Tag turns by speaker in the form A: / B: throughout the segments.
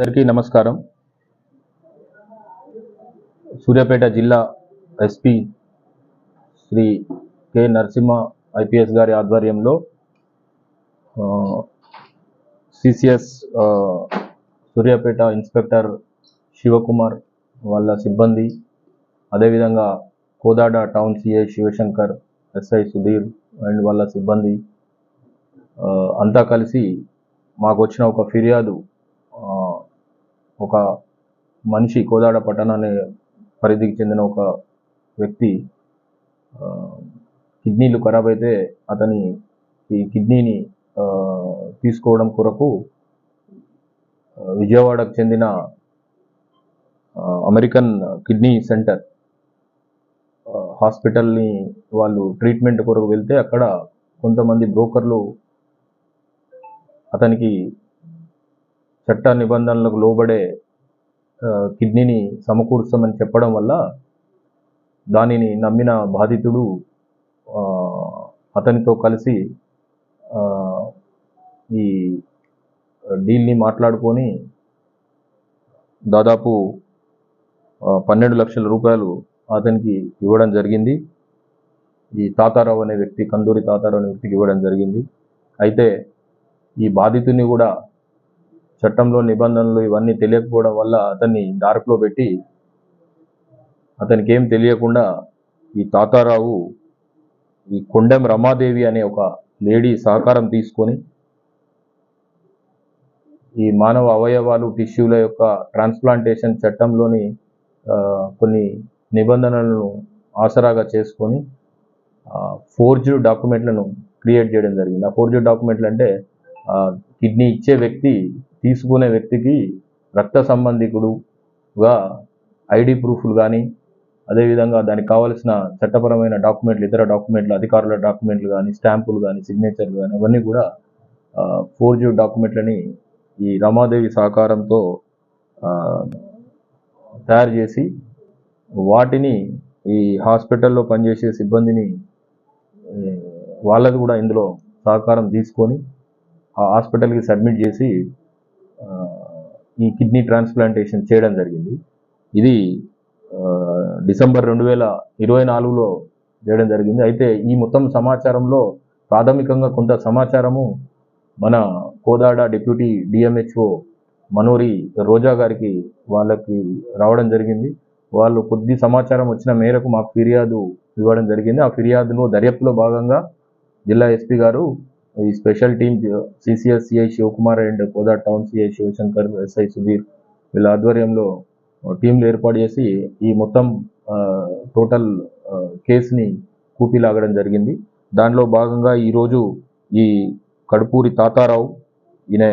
A: అందరికీ నమస్కారం. సూర్యాపేట జిల్లా SP Shri K Narasimha IPS గారి ఆధ్వర్యంలో సిసిఎస్ సూర్యాపేట ఇన్స్పెక్టర్ శివకుమార్ వాళ్ళ సిబ్బంది అదేవిధంగా Kodad town CI Shivashankar SI Sudheer and వాళ్ళ సిబ్బంది అంతా కలిసి మాకు వచ్చిన ఒక ఫిర్యాదు ఒక మనిషి కోదాడ పట్టణాన్ని పరిధికి చెందిన ఒక వ్యక్తి కిడ్నీలు ఖరాబ్ అయితే అతని ఈ కిడ్నీని తీసుకోవడం కొరకు విజయవాడకు చెందిన అమెరికన్ కిడ్నీ సెంటర్ హాస్పిటల్ని వాళ్ళు ట్రీట్మెంట్ కొరకు వెళ్తే అక్కడ కొంతమంది బ్రోకర్లు అతనికి చట్ట నిబంధనలకు లోబడే కిడ్నీని సమకూర్చమని చెప్పడం వల్ల దానిని నమ్మిన బాధితుడు అతనితో కలిసి ఈ డీల్ని మాట్లాడుకొని దాదాపు పన్నెండు లక్షల రూపాయలు అతనికి ఇవ్వడం జరిగింది. ఈ తాతారావు అనే వ్యక్తి కందూరి తాతారావు అనే వ్యక్తికి ఇవ్వడం జరిగింది. అయితే ఈ బాధితుని కూడా చట్టంలో నిబంధనలు ఇవన్నీ తెలియకపోవడం వల్ల అతన్ని డార్క్లో పెట్టి అతనికి ఏం తెలియకుండా ఈ తాతారావు ఈ కొండెం రమాదేవి అనే ఒక లేడీ సహకారం తీసుకొని ఈ మానవ అవయవాలు టిష్యూల యొక్క ట్రాన్స్ప్లాంటేషన్ చట్టంలోని కొన్ని నిబంధనలను ఆసరాగా చేసుకొని ఫోర్జ్డ్ డాక్యుమెంట్లను క్రియేట్ చేయడం జరిగింది. ఆ ఫోర్జ్డ్ డాక్యుమెంట్లు అంటే కిడ్నీ ఇచ్చే వ్యక్తి తీసుకునే వ్యక్తికి రక్త సంబంధికుడుగా ఐడి ప్రూఫ్లు కానీ అదేవిధంగా దానికి కావలసిన చట్టపరమైన డాక్యుమెంట్లు ఇతర డాక్యుమెంట్లు అధికారుల డాక్యుమెంట్లు కానీ స్టాంపులు కానీ సిగ్నేచర్లు కానీ అవన్నీ కూడా ఫోర్జ్డ్ డాక్యుమెంట్లని ఈ రమాదేవి సహకారంతో తయారు చేసి వాటిని ఈ హాస్పిటల్లో పనిచేసే సిబ్బందిని వాళ్ళది కూడా ఇందులో సహకారం తీసుకొని ఆ హాస్పిటల్కి సబ్మిట్ చేసి ఈ కిడ్నీ ట్రాన్స్ప్లాంటేషన్ చేయడం జరిగింది. ఇది డిసెంబర్ రెండు వేల ఇరవై నాలుగులో చేయడం జరిగింది. అయితే ఈ మొత్తం సమాచారంలో ప్రాథమికంగా కొంత సమాచారము మన కోదాడ డిప్యూటీ డిఎంహెచ్ఓ మనోరి రోజా గారికి వాళ్ళకి రావడం జరిగింది. వాళ్ళు కొద్ది సమాచారం వచ్చిన మేరకు మాకు ఫిర్యాదు ఇవ్వడం జరిగింది. ఆ ఫిర్యాదులో దర్యాప్తులో భాగంగా జిల్లా ఎస్పీ గారు ఈ special team CCS CI Shivakumar and Kodad town CI Shivashankar SI Sudheer వీళ్ళ ఆధ్వర్యంలో టీంలు ఏర్పాటు చేసి ఈ మొత్తం టోటల్ కేసుని కూపిలాగడం జరిగింది. దానిలో భాగంగా ఈరోజు ఈ కడుపూరి తాతారావు ఈయన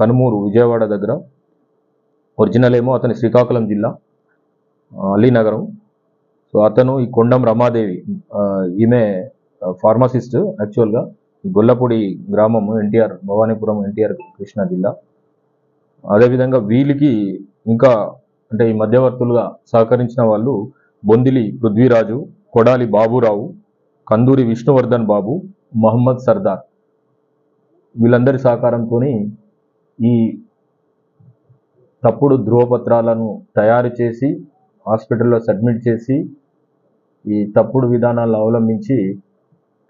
A: కనుమూరు విజయవాడ దగ్గర ఒరిజినల్ ఏమో అతని శ్రీకాకుళం జిల్లా అలీనగరం సో అతను ఈ కొండం రమాదేవి ఈమె ఫార్మసిస్ట్ యాక్చువల్గా. గొల్లపూడి గ్రామం ఎన్టీఆర్ భవానీపురం ఎన్టీఆర్ కృష్ణా జిల్లా. అదేవిధంగా వీళ్ళకి ఇంకా అంటే ఈ మధ్యవర్తులుగా సహకరించిన వాళ్ళు బొందిలి పృథ్వీరాజు కొడాలి బాబురావు కందూరి విష్ణువర్ధన్ బాబు మహమ్మద్ సర్దార్. వీళ్ళందరి సహకారంతో ఈ తప్పుడు ధృవపత్రాలను తయారు చేసి హాస్పిటల్లో సబ్మిట్ చేసి ఈ తప్పుడు విధానాలను అవలంబించి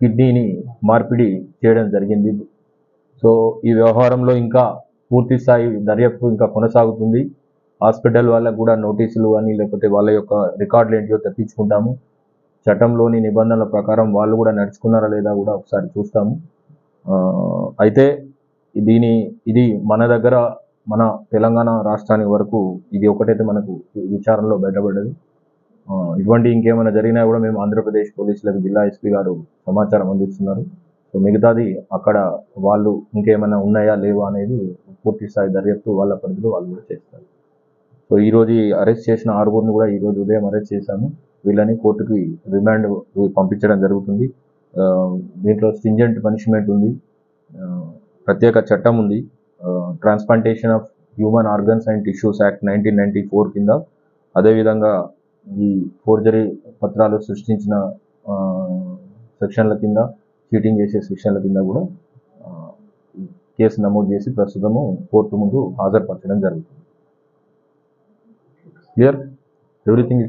A: కిడ్నీని మార్పిడి చేయడం జరిగింది. సో ఈ వ్యవహారంలో ఇంకా పూర్తి స్థాయి దర్యాప్తు ఇంకా కొనసాగుతుంది. హాస్పిటల్ వాళ్ళకు కూడా నోటీసులు కానీ లేకపోతే వాళ్ళ యొక్క రికార్డులు ఏంటియో తెప్పించుకుంటాము. చట్టంలోని నిబంధనల ప్రకారం వాళ్ళు కూడా నడుచుకున్నారా లేదా కూడా ఒకసారి చూస్తాము. అయితే దీని ఇది మన దగ్గర మన తెలంగాణ రాష్ట్రానికి వరకు ఇది ఒకటైతే మనకు విచారణలో బయటపడ్డది. ఇటువంటి ఇంకేమైనా జరిగినా కూడా మేము ఆంధ్రప్రదేశ్ పోలీసులకు జిల్లా ఎస్పీ గారు సమాచారం అందిస్తున్నారు. సో మిగతాది అక్కడ వాళ్ళు ఇంకేమైనా ఉన్నాయా లేవా అనేది పూర్తి స్థాయి దర్యాప్తు వాళ్ళ పరిధిలో వాళ్ళు కూడా చేస్తారు. సో ఈరోజు అరెస్ట్ చేసిన ఆరుగురిని కూడా ఈరోజు ఉదయం అరెస్ట్ చేశాము. వీళ్ళని కోర్టుకి రిమాండ్ పంపించడం జరుగుతుంది. దీంట్లో స్టింజెంట్ పనిష్మెంట్ ఉంది. ప్రత్యేక చట్టం ఉంది. Transplantation of human organs and tissues act nineteen ninety four కింద అదేవిధంగా ఈ ఫోర్జరీ పత్రాలు సృష్టించిన సెక్షన్ల కింద చీటింగ్ చేసే సెక్షన్ల కింద కూడా కేసు నమోదు చేసి ప్రస్తుతము కోర్టు ముందు హాజరుపరచడం జరుగుతుంది. Clear everything